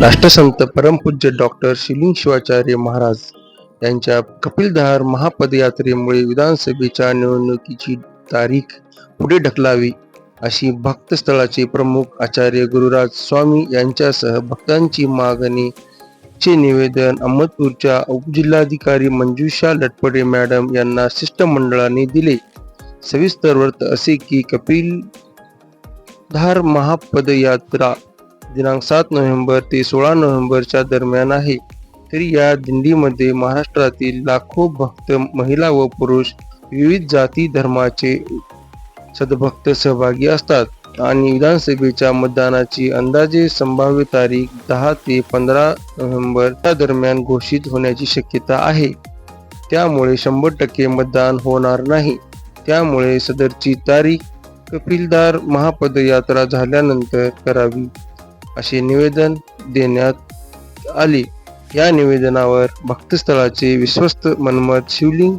राष्ट्रसंत परमपूज्य doctor shilling Shivacharya Maharaj यांच्या कपिलधार महापदयात्रेमुळे विधानसभेच्या निवडणुकीची तारीख पुढे ढकलावी अशी भक्तस्थळाचे प्रमुख आचार्य गुरुराज स्वामी यांच्यासह भक्तांची मागणी चे निवेदन अहमदपूरच्या उपजिल्हाधिकारी मंजुषा लटपडे मॅडम यांना शिष्टमंडळाने दिले. सविस्तर वर्त असे की कपिल धार महापदयात्रा दिनांक सात नोव्हेंबर ते सोळा नोव्हेंबरच्या दरम्यान आहे. तरी या दिंडीमध्ये महाराष्ट्रातील लाखो भक्त महिला व पुरुष विविध जाती धर्माचे सद्भक्त सहभागी असतात आणि विधानसभेच्या मतदानाची अंदाजे संभाव्य तारीख दहा ते पंधरा नोव्हेंबर या दरम्यान घोषित होण्याची शक्यता आहे. त्यामुळे शंभर टक्के मतदान होणार नाही. त्यामुळे सदरची तारीख कपिलदार महापदयात्रा झाल्यानंतर करावी. असे निवेदन देण्यात आले. या निवेदनावर भक्तस्थळाचे विश्वस्त मनमत शिवलिंग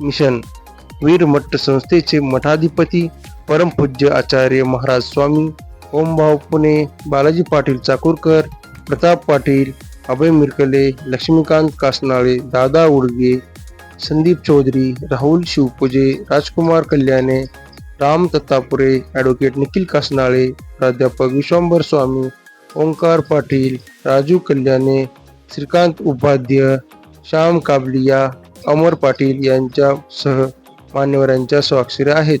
मिशन वीरमठ संस्थेचे मठाधिपती परमपूज्य आचार्य महाराज स्वामी ओमभाव पुणे बालाजी पाटील चाकूरकर प्रताप पाटील अभय मिरकले लक्ष्मीकांत कासनाळे दादा उडगे संदीप चौधरी राहुल शिवपुजे राजकुमार कल्याणे राम दत्तापुरे ॲडव्होकेट निखिल कासनाळे प्राध्यापक विश्वंभर स्वामी ओंकार पाटील राजू कल्याणे श्रीकांत उपाध्य श्याम काबलिया अमर पाटील यांच्यासह मान्यवरांच्या स्वाक्षऱ्या आहेत.